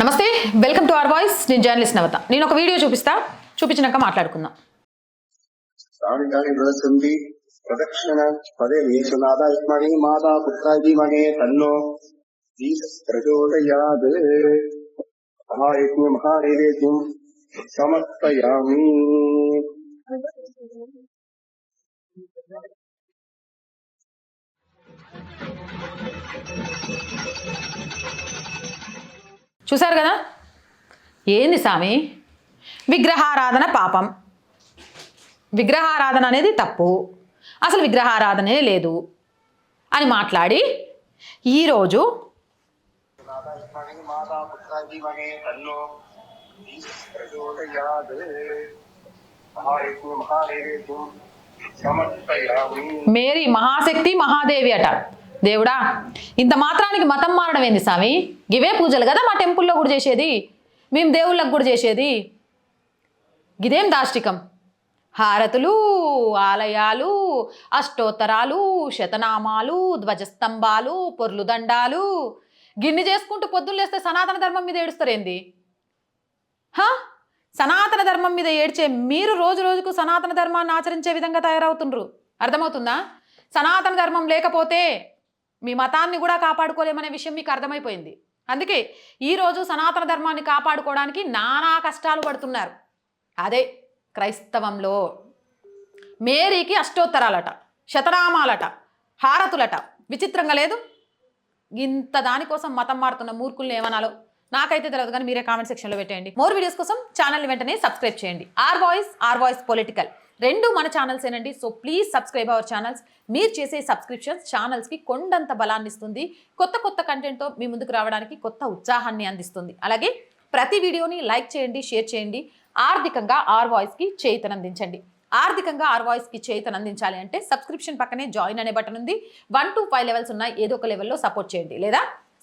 నమస్తే welcome to our voice. నేను journalist నవత. నేను ఒక వీడియో చూపిస్తా చూపించినాక మాట్లాడుకుందాం. ప్రదక్షిణ పదే వేషనాదాత్మని మాతా పుత్రాజీమనే తన్నో. ప్రచోదయాద్ మహాయజ్ఞ మహానైవేద్యం సమర్పయామి. చూశారు కదా? ఏంది స్వామి విగ్రహారాధన పాపం. విగ్రహారాధన అనేది తప్పు. అసలు విగ్రహారాధనే లేదు. అని మాట్లాడి ఈరోజు మేరీ మహాశక్తి మహాదేవి అట. దేవుడా ఇంత మాత్రానికి మతం మారడం ఏంది స్వామి ఇవే పూజలు కదా మా టెంపుల్లో కూడా చేసేది? మేము దేవుళ్ళకు కూడా చేసేది? ఇదేం దాష్టికం? హారతులు ఆలయాలు అష్టోత్తరాలు శతనామాలు ధ్వజస్తంభాలు పొర్లు దండాలు. గిన్ని చేసుకుంటూ పొద్దున్నేస్తే సనాతన ధర్మం మీద ఏడుస్తారేంది? హా? సనాతన ధర్మం మీద ఏడ్చే మీరు రోజు రోజుకు సనాతన ధర్మాన్ని ఆచరించే విధంగా తయారవుతుండ్రు. అర్థమవుతుందా? సనాతన ధర్మం లేకపోతే మీ మతాన్ని కూడా కాపాడుకోలేమనే విషయం మీకు అర్థమైపోయింది. అందుకే ఈరోజు సనాతన ధర్మాన్ని కాపాడుకోవడానికి నానా కష్టాలు పడుతున్నారు. అదే క్రైస్తవంలో మేరీకి అష్టోత్తరాలట శతనామాలట హారతులట. విచిత్రంగా లేదు? ఇంత దానికోసం మతం మారుతున్న మూర్ఖుల్ని ఏమనాలో? నాకైతే తెలియదు కానీ మీరే కామెంట్ సెక్షన్లో పెట్టేయండి. మోర్ వీడియోస్ కోసం ఛానల్ని వెంటనే సబ్స్క్రైబ్ చేయండి. Our voice our voice political రెండు మన ఛానల్స్ ఏనండి. So please subscribe our channels మీరు చేసే సబ్స్క్రిప్షన్స్ ఛానల్స్కి కొండంత బలాన్ని ఇస్తుంది. కొత్త కొత్త కంటెంట్తో మీ ముందుకు రావడానికి కొత్త ఉత్సాహాన్ని అందిస్తుంది. అలాగే ప్రతి వీడియోని లైక్ చేయండి షేర్ చేయండి. ఆర్థికంగా ఆర్ వాయిస్కి చేతనందించండి ఆర్థికంగా ఆర్ వాయిస్కి చేతను అందించాలి అంటే సబ్స్క్రిప్షన్ పక్కనే జాయిన్ అనే బటన్ ఉంది. వన్ టు ఫైవ్ లెవెల్స్ ఉన్నాయి. ఏదో ఒక లెవెల్లో సపోర్ట్ చేయండి. లేదా